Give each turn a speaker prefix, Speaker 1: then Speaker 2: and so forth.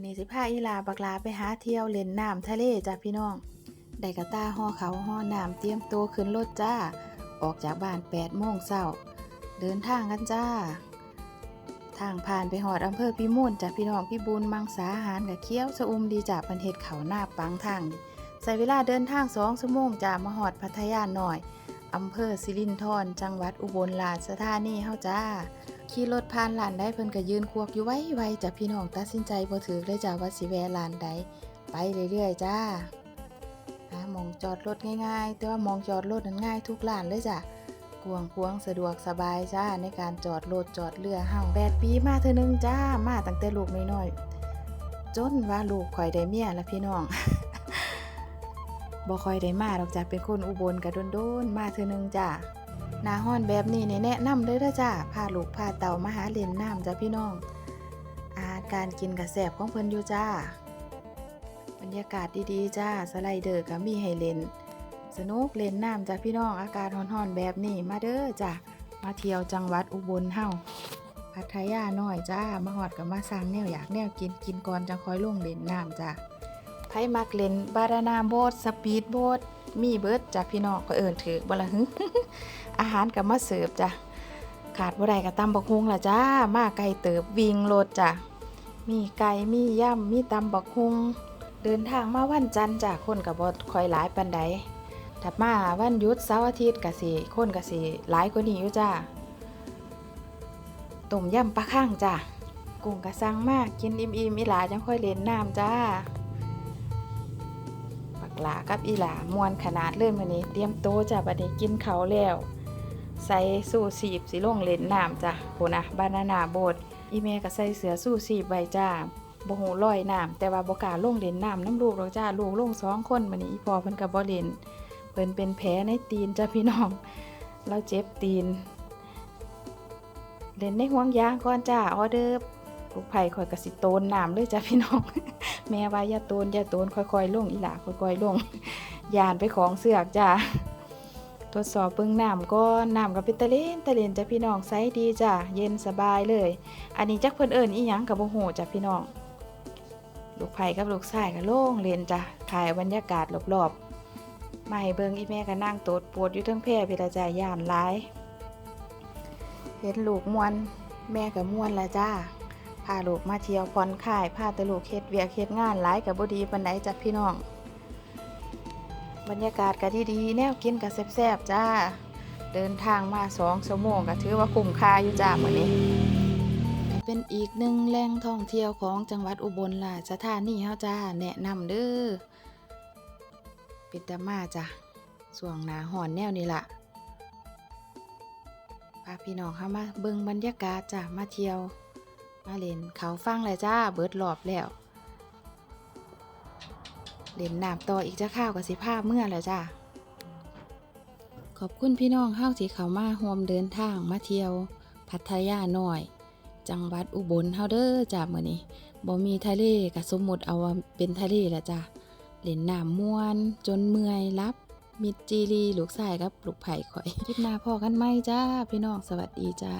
Speaker 1: วันนี้สิพาอีลาบักลาไปหาเที่ยวเล่นน้ำทะเลจ้ะพี่น้อง ได้กระตาห่อเขาห่อน้ำเตรียมตัวขึ้นรถจ้า ออกจากบ้าน8โมงเช้า เดินทางกันจ้า ทางผ่านไปหอดอำเภอพิมูลจ้ะพี่น้องพี่บุญมังสาหารกับเคี้ยวสะอุมดีจากประเทศเขาหน้าปังทางใส่เวลาเดินทางสองชั่วโมงจ้ามาหอดพัทยาหน่อยอำเภอสิรินธรจังหวัดอุบลราชธานีเฮาจ้า ขี่รถผ่านลานใดเพิ่นก็ยืนควกอยู่ไว้ไวจะพี่น้องตัดสินใจบ่ถือเลยจ้าว่าสิแวะลานใดไปเรื่อยๆจ้าหามองจอดรถง่าย ๆ แต่ว่ามองจอดรถนั้นง่ายทุกลานเลยจ้ะกวางควงสะดวกสบายจ้าในการจอดรถจอดเรือเฮาแปดปีมาเทื่อนึงจ้ามาตั้งแต่ลูกน้อยๆจนว่าลูกข่อยได้เมียแล้วพี่น้องบ่ค่อยได้มาดอกจ้ะเป็นคนอุบลกะโดนๆมาเทื่อนึงจ้า หนาฮ้อนแบบนี้นี่แนะนำเลยเด้อจ้าพาลูกพาเต่ามาหาเล่นน้ำจ้าพี่น้อง อาหารการกินกระแสบของเพิ่นอยู่จ้า บรรยากาศดีๆจ้าสไลเดอร์ก็มีให้เล่น สนุกเล่นน้ำจ้าพี่น้องอากาศร้อนๆแบบนี้มาเด้อจ้ามาเที่ยวจังหวัดอุบลเฮาพัทยาน้อยจ้ามาหอดกับมาสั่งแนวอยากแนวกินกินก่อนจังคอยลงเล่นน้ำจ้าไผมักเล่นบารานาโบ๊ทสปีดโบ๊ท มีเบิดจ้าพี่น้องก็เอิ้นถือบ่ละหึอาหารก็มาเสิร์ฟจ้ะขาดบ่ได้ก็ตำบักฮุงล่ะจ้ามาไก่เติบวิ่งโลดจ้ะมีไก่มีย่ำมีตำบักฮุงเดินทางมาวันจันทร์จ้ะคนก็บ่ค่อยหลายปานใดถัดมาวันยุดเสาร์อาทิตย์ก็สิคนก็สิหลายกว่านี้อยู่จ้าต้มยำปลาข้างจ้ะกุ้งก็สั่งมากกินอิ่มๆอีหลาจังค่อยเล่นน้ำจ้า หลากับอีหลามวนขนาดเลยมื้อนมานี้ เตรียมโตวจ้ะบัดนี้กินเขาแล้ว ใส่สู้สีบสิลงเล่นน้ำจ้ะโหนะบานานาโบดอีเมก็ใส่เสือสู้สีบไว้จ้าบ่หูลอยน้ำแต่ว่าบ่กล้าลงเล่นน้ำน้ำลูกหรอกจ้าลูกลงสองคนมื้อนี้อีพอเพิ่นก็บ่เล่นเพิ่นเป็นแผลในตีนจ้ะพี่น้องเราเจ็บตีนเล่นในห่วงยางก่อนจ้าออเดอร์ กไผ่ข่อยก็สิโตนน้ำเลยจ้ะพี่น้อง แม่ว่าอย่าโตนอย่าโตนค่อยๆลงอีหล่าค่อยๆลงยานไปของเสือกจ้าทดสอบเบิ่งน้ำก็น้ำกับเป็นตะเลนตะเลนจ้ะพี่น้องใสดีจ้ะเย็นสบายเลย อันนี้จักเพิ่นเอิ้นอีหยังกับบ่ฮู้จ้ะพี่น้อง ลูกไผ่กับลูกชายก็โล่งเลนจ้ะถ่ายบรรยากาศรอบๆมาให้เบิงอีแม่ก็นั่งโตดปวดอยู่ทั้งแพร่พี่ลจ้ะยานหลาย เห็นลูกมวนแม่ก็ม่วนละจ้าาลูกมาเที่ยวผ่อนคลายพาแต่ลูกเฮ็ดเวียกเฮ็ดงานหลายก็บ่ดีปานใดจ้ะพี่น้อง บรรยากาศก็ดีๆแนวกินก็แซ่บๆจ้า เดินทางมาสองชั่วโมงก็ถือว่าคุ้มค่าอยู่จ้ามื้อนี้ เป็นอีกหนึ่งแหล่งท่องเที่ยวของจังหวัดอุบลราชธานีเฮาจ้าแนะนำเด้อป็นตามาจ้ะส่วงหนาหอนแนวนี้ล่ะพาพี่น้องเข้ามาเบิ่งบรรยากาศจ้ะมาเที่ยว มาเล่นเขาฟังเลยจ้าเบิดรอบแล้ว เล่นน้ำต่ออีกจะข้าวกับสิภาพเมื่อแล้วจ้าขอบคุณพี่น้องเฮาที่เขามาร่วมเดินทางมาเที่ยว พัทยาหน่อย จังหวัดอุบลเฮาเด้อจ้ามื้อนี้บ่มีทะเลก็สมมุติเอาว่าเป็นทะเลละจ้าเล่นน้ำม่วน จนเมื่อยรับมิดจีรีลูกชายกับลูกไผ่ข่อย คลิปหน้าพอกันไหมจ้า พี่น้องสวัสดีจ้า